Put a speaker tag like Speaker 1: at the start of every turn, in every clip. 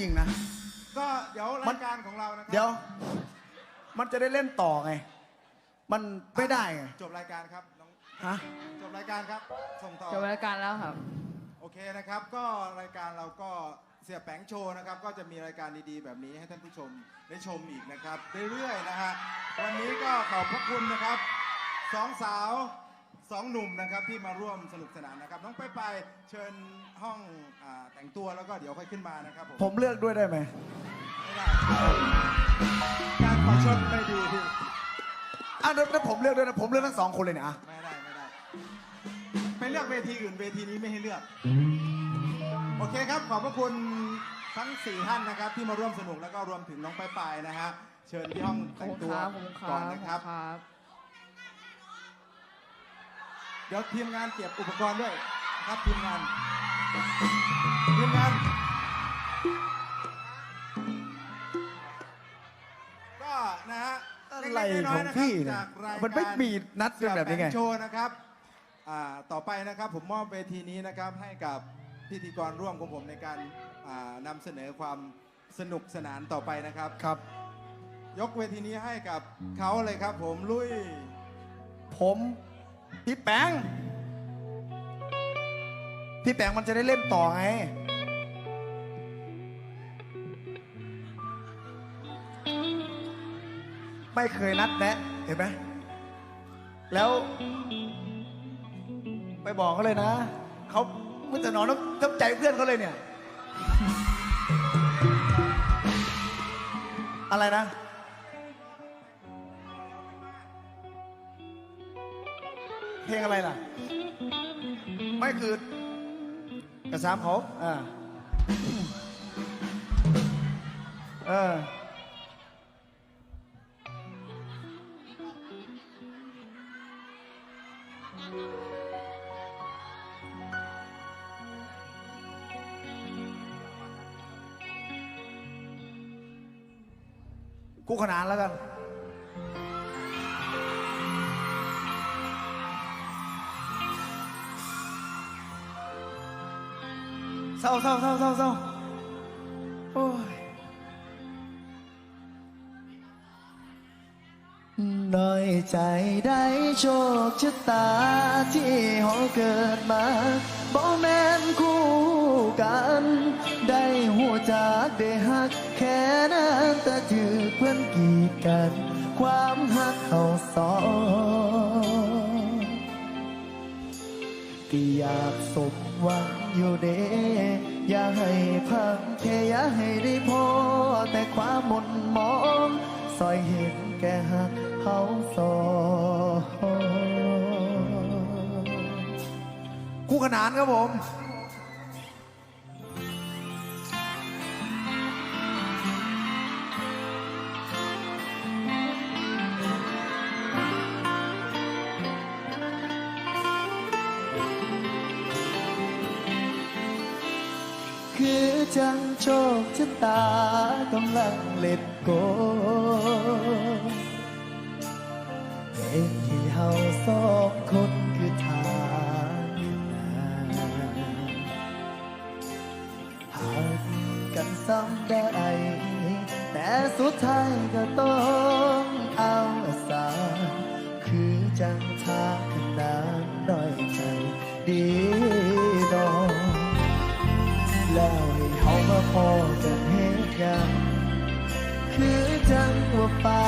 Speaker 1: ริงๆนะ
Speaker 2: ก็เดี๋ยว
Speaker 1: มั
Speaker 2: ราน ยการของเรานะครั
Speaker 1: เดี๋ยว มันจะได้เล่นต่อไง มันไม่ได้ไง
Speaker 2: จบรายการครับน้อง
Speaker 1: ฮะ
Speaker 2: จบรายการครับ ส่งต่อ
Speaker 3: จบรายการแล้วครับ
Speaker 2: โอเคนะครับ ก็รายการเราก็เสียแปงโชว์นะครับ ก็จะมีรายการดีๆ แบบนี้ให้ท่านผู้ชมได้ชมอีกนะครับ เรื่อยๆนะฮะ วันนี้ก็ขอบพระคุณนะครับสองสาว สองหนุ่มนะครับที่มาร่วมสนุกสนานนะครับ น้องไปไปเชิญห้องอาแต่งตัวแล้วก็เดี๋ยวค่อยขึ้นมานะครับผม
Speaker 1: ผมเลือกด้วยได้ไหม
Speaker 2: ไม่ได้การประชดไม่ดีพี่
Speaker 1: อะแล้วแล้วผมเลือกด้วยนะผมเลือกทั้งสองคนเลยเนี่ยอะ
Speaker 2: ไม่ได้ไม่ได้ไปเลือกเวทีอื่นเวทีนี้ไม่ให้เลือก โอเคครับ ขอบพระคุณทั้ง4ท่านนะครับ ที่มาร่วมสนุกแล้วก็รวมถึงน้องปลายๆนะฮะเชิญที่ห้อง
Speaker 3: ขอบ
Speaker 2: แต่ง
Speaker 3: คุณ
Speaker 2: ตัว
Speaker 3: ครับขอบคุณค
Speaker 2: ก่อ
Speaker 3: รั
Speaker 2: น
Speaker 3: บ
Speaker 2: นะครับ
Speaker 3: ขอบณครับ
Speaker 2: เดี๋ยวทีมงานเก็บอุปกรณ์ด้วยนะครับทีมงานทีมงาน ก็นะฮะ
Speaker 1: อะไร
Speaker 2: เล็กๆ
Speaker 1: ข
Speaker 2: น้
Speaker 1: อยง
Speaker 2: ๆะครับ
Speaker 1: พี่เนี่ย
Speaker 2: จากราย
Speaker 1: มันไม่
Speaker 2: การ
Speaker 1: มีนัดกันแบบนี้ไง
Speaker 2: เสี่ยปโชว์นะครับอ่าต่อไปนะครับผมมอบเวทีนี้นะครับให้กับพิธีกรร่วมของผมในการอ่านำเสนอความสนุกสนานต่อไปนะครับ
Speaker 1: ครับ
Speaker 2: ยกเวทีนี้ให้กับเขาเลยครับผมลุย
Speaker 1: ผม พี่แปงพี่แปงมันจะได้เล่นต่อไง ไม่เคยนัดแนะ เห็นไหม แล้ว ไปบอกเขาเลยนะ เขามันจะนอนน้ำน้ำใจเพื่อนเขาเลยเนี่ย อะไรนะ เพลงอะไรล่ะ ไม่คือกระซามเขาอ่าเออกูขนานแล้วกัน ม่นคู่กันได้หัวจากได้หักแค่นั้นแต่ถือเพื่อนกีดกันความหักเขาสองก็อยากสมหวัง อยู่เดอย่าให้พังแค่อย่าให้ได้พอ แต่ความหมนมองซอยเห็นแก่หักเขาสองคู่ขนานครับผม คือจังโชคชะตากำลังเล็ดโกเองที่เฮาสองคนคือทางนาหากกันซ้ำได้ แต่สุดท้ายก็ต้องเอาสา คือจังทางขนานด้อยใจดี พอกันเหตุการณ์คือจังว่าฟ้า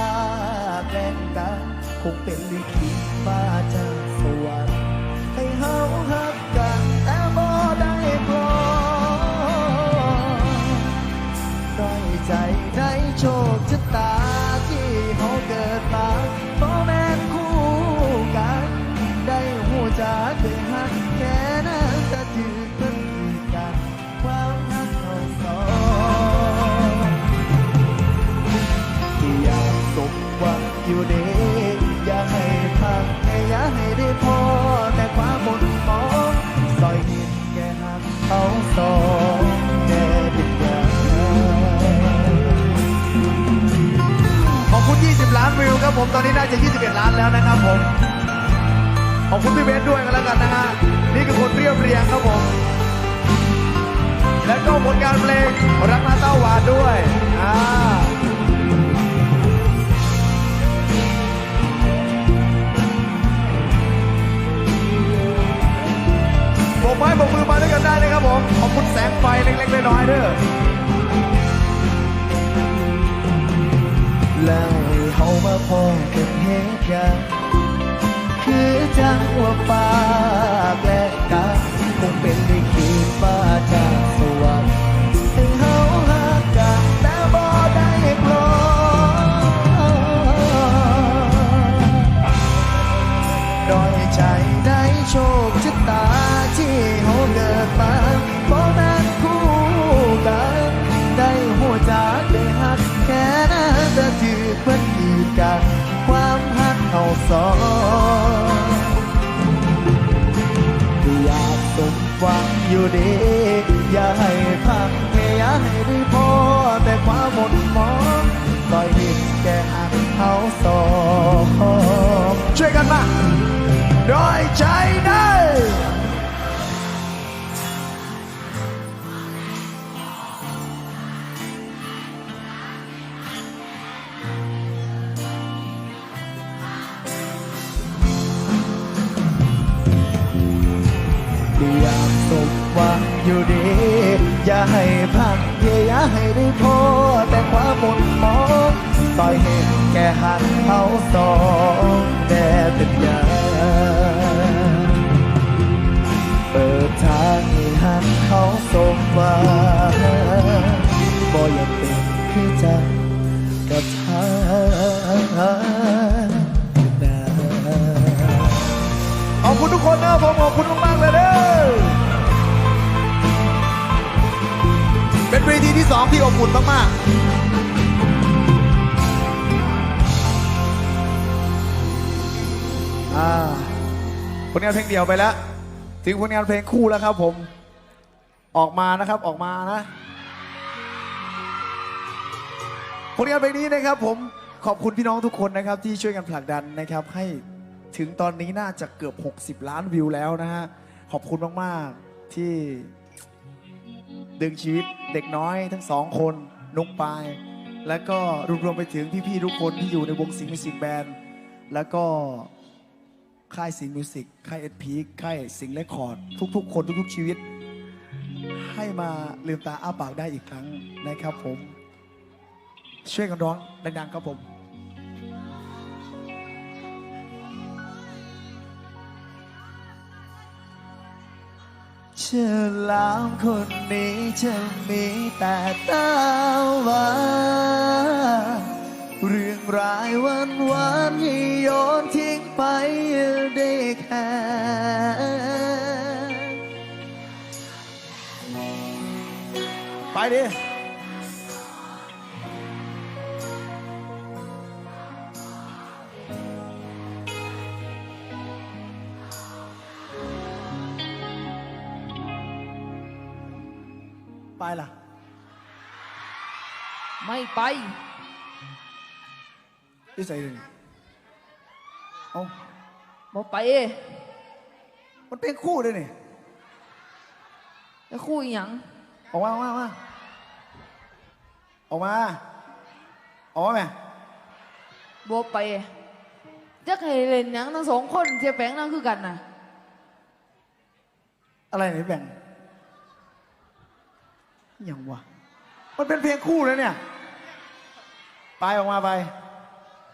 Speaker 1: แกล้งกันคงเป็นลิขิตฟ้าจากสวรรค์ให้เฮาหักกันแต่บ่ได้พอด้อยใจในโชคชะตาที่เฮาเกิดมาบ่แม่นคู่กัน ได้หูจากได้หักแค่นั้น ผมตอนนี้น่าจะ 21 ล้านแล้วนะครับผม ขอบคุณพี่เบสด้วยกันแล้วกันนะฮะ นี่คือคนเรียบเรียงครับผม และก็ผลงานเพลงรักนาเต้าหวานด้วย อ่า คือ อยู่ดีอ
Speaker 4: ย่าให้ สมหวังอยู่ดี อย่าให้พังเพียอย่าให้ได้พอแต่ความหมดหมองต่อยเห็นแก่หักเขาสองแต่ ทีที่
Speaker 1: สองที่อบอุ่นมากๆผลงานเพลงเดี่ยวไปแล้ว ถึงผลงานเพลงคู่แล้วครับผม ออกมานะครับออกมานะผลงานเพลงนี้นะครับผมขอบคุณพี่น้องทุกคนนะครับที่ช่วยกันผลักดันนะครับ ให้ถึงตอนนี้น่าจะเกือบ 60 ล้านวิวแล้วนะฮะขอบคุณมาก ๆ ที่ดึงชีวิต เด็กน้อยทั้งสองคนนุกปาย แล้วก็รวมไปถึงพี่ๆทุกคนที่อยู่ในวงสิงห์มิวสิกแบนด์แล้วก็ค่ายสิงห์มิวสิกค่ายเอ็ดพีค่ายสิงห์เรคคอร์ดทุกๆ คนทุกๆชีวิต ให้มาลืมตาอ้าปากได้อีกครั้งนะครับผม ช่วยกันร้องดังๆครับผม
Speaker 4: เชื่อลามคนนี้จะมีแต่ตาหวาเรื่องร้ายวันวานที่โยนทิ้งไปได้แค่
Speaker 1: ไปดิ
Speaker 5: ไม่ไป
Speaker 1: พี่ใส่เลยเอา
Speaker 5: บ่ไป
Speaker 1: มันเป็นคู่เลยนี่
Speaker 5: แล้วคุยหยัง
Speaker 1: ออกมาออกมาออกมาออกมาออกมาแม่
Speaker 5: บ่ไปจะให้เล่นหยังทั้งสองคนเสียแปลงนั่นคือกันน่ะ
Speaker 1: อะไรไหนแบ่งยังวะ มันเป็นเพลงคู่เลยเนี่ย ไปออกมาไป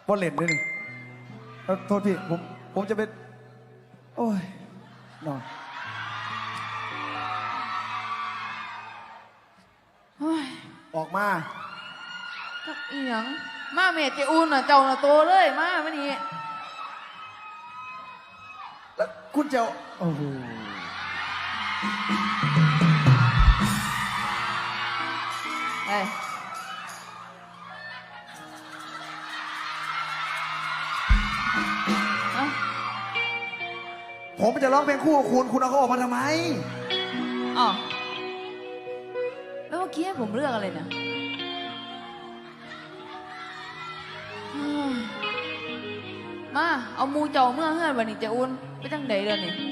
Speaker 1: บอลเล่นด้วยนี่เอ้าโทษพี่ผมผมจะเป็น โอ้ยนอน
Speaker 5: เฮ้ย
Speaker 1: ออกมา
Speaker 5: จักอีหยังมาเมเจอุ่นน่ะเจ้าน่ะโตเลยมามานี่
Speaker 1: แล้วคุณจะเอาโอ้โห
Speaker 5: เอ้ยเอ้า
Speaker 1: ผมจะร้องเพลงคู่กับคุณ คุณเอาเขาออกมาทำไม
Speaker 5: อ๋อแล้วเมื่อกี้ให้ผมเลือกอะไรเนี่ยเฮ้ยมา เอาหมูเจ้าเมื่อเฮือนวันนี้เจะอุ่นไปจังใดเดี๋ยวนี้